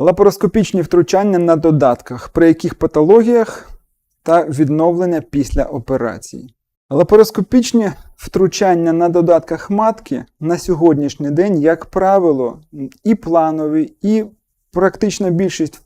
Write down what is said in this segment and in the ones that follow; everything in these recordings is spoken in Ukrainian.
Лапароскопічні втручання на додатках, при яких патологіях та відновлення після операції. Лапароскопічні втручання на додатках матки на сьогоднішній день, як правило, і планові, і практична більшість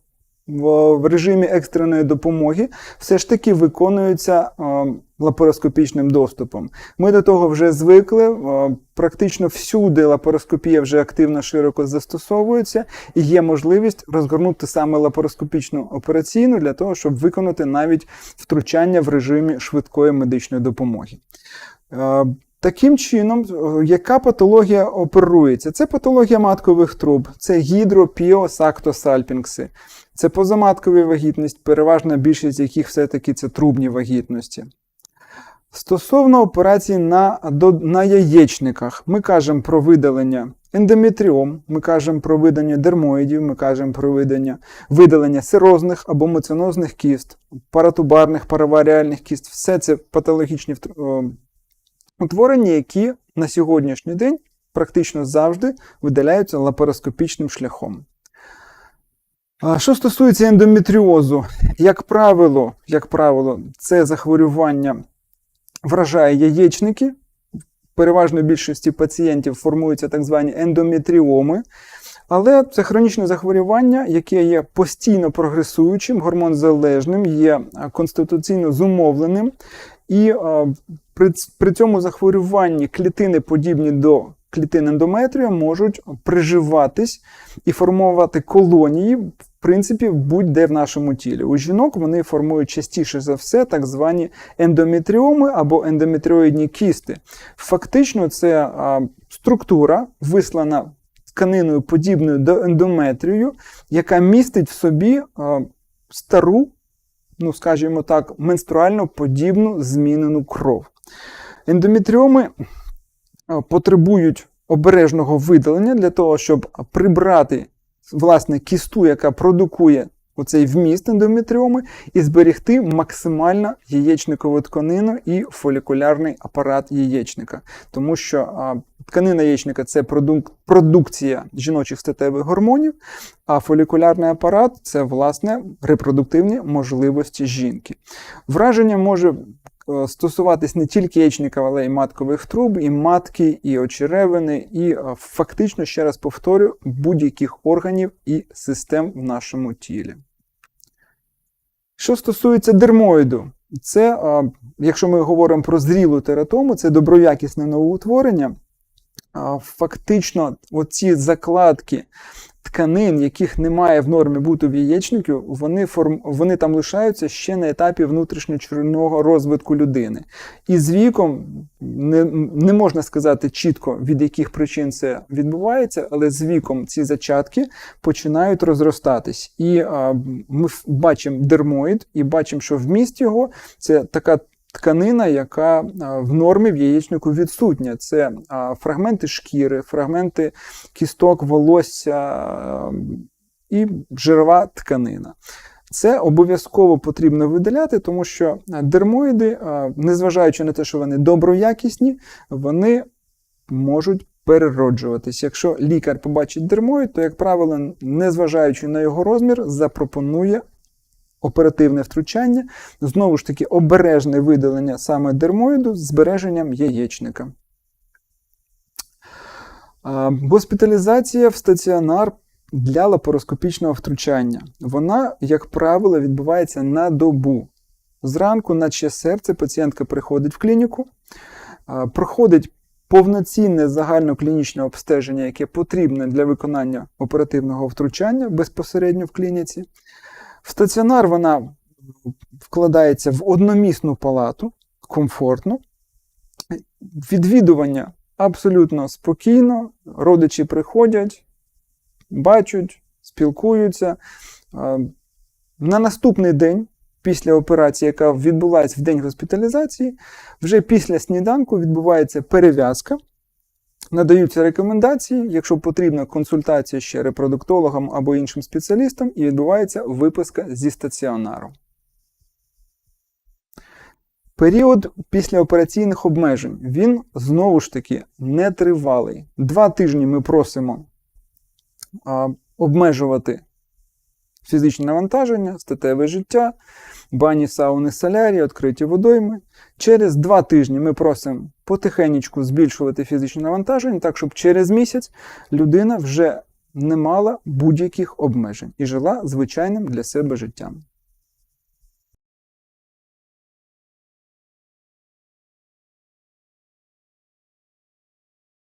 в режимі екстреної допомоги все ж таки виконуються е, лапароскопічним доступом. Ми до того вже звикли. е, Практично всюди лапароскопія вже активно широко застосовується, і є можливість розгорнути саме лапароскопічну операційну для того, щоб виконати навіть втручання в режимі швидкої медичної допомоги. Таким чином, е, яка патологія оперується? Це патологія маткових труб, це гідропіосактосальпінгси, це позаматкові вагітність, переважна більшість яких все-таки це трубні вагітності. Стосовно операцій на, на яєчниках, ми кажемо про видалення ендометріом, ми кажемо про видалення дермоїдів, ми кажемо про видалення, видалення сирозних або меценозних кіст, паратубарних, параваріальних кіст. Все це патологічні утворення, які на сьогоднішній день практично завжди видаляються лапароскопічним шляхом. Що стосується ендометріозу, як правило, як правило, це захворювання вражає яєчники. В переважної більшості пацієнтів формуються так звані ендометріоми. Але це хронічне захворювання, яке є постійно прогресуючим, гормонзалежним, є конституційно зумовленим. І а, при, цьому захворюванні клітини, подібні до клітин ендометрію, можуть приживатись і формувати колонії, в принципі, будь-де в нашому тілі. У жінок вони формують частіше за все так звані ендометріоми або ендометріоїдні кісти. Фактично, це а, структура, вислана тканиною подібною до ендометрію, яка містить в собі а, стару, ну скажімо так, менструально подібну змінену кров. Ендометріоми а, потребують обережного видалення для того, щоб прибрати власне кісту, яка продукує оцей вміст ендометріоми, і зберегти максимально яєчникову тканину і фолікулярний апарат яєчника. Тому що тканина яєчника це продукція жіночих статевих гормонів, а фолікулярний апарат це власне репродуктивні можливості жінки. Враження може е, стосуватись не тільки яєчника, але й маткових труб, і матки, і очеревини, і е, фактично, ще раз повторю, будь-яких органів і систем в нашому тілі. Що стосується дермоїду, це, е, якщо ми говоримо про зрілу тератому, це доброякісне новоутворення. Фактично, оці закладки тканин, яких немає в нормі бути в яєчнику, вони, форм... вони там лишаються ще на етапі внутрішньочерного розвитку людини. І з віком не, не можна сказати чітко, від яких причин це відбувається, але з віком ці зачатки починають розростатись. І а, ми бачимо дермоїд, і бачимо, що вміст його це така тканина, яка в нормі в яєчнику відсутня. Це фрагменти шкіри, фрагменти кісток, волосся і жирова тканина. Це обов'язково потрібно видаляти, тому що дермоїди, незважаючи на те, що вони доброякісні, вони можуть перероджуватись. Якщо лікар побачить дермоїд, то, як правило, незважаючи на його розмір, запропонує оперативне втручання, знову ж таки, обережне видалення саме дермоїду з збереженням яєчника. Госпіталізація в стаціонар для лапароскопічного втручання. Вона, як правило, відбувається на добу. Зранку, наче серце, пацієнтка приходить в клініку, проходить повноцінне загальноклінічне обстеження, яке потрібне для виконання оперативного втручання безпосередньо в клініці. В стаціонар вона вкладається в одномісну палату, комфортно. Відвідування абсолютно спокійно. Родичі приходять, бачать, спілкуються. На наступний день, після операції, яка відбувається в день госпіталізації, вже після сніданку відбувається перев'язка. Надаються рекомендації, якщо потрібна консультація ще репродуктологам або іншим спеціалістам, і відбувається виписка зі стаціонару. Період післяопераційних обмежень він знову ж таки нетривалий. Два тижні ми просимо а, обмежувати Фізичне навантаження, статеве життя, бані, сауни, солярії, відкриті водойми. Через два тижні ми просимо потихеньку збільшувати фізичне навантаження, так щоб через місяць людина вже не мала будь-яких обмежень і жила звичайним для себе життям.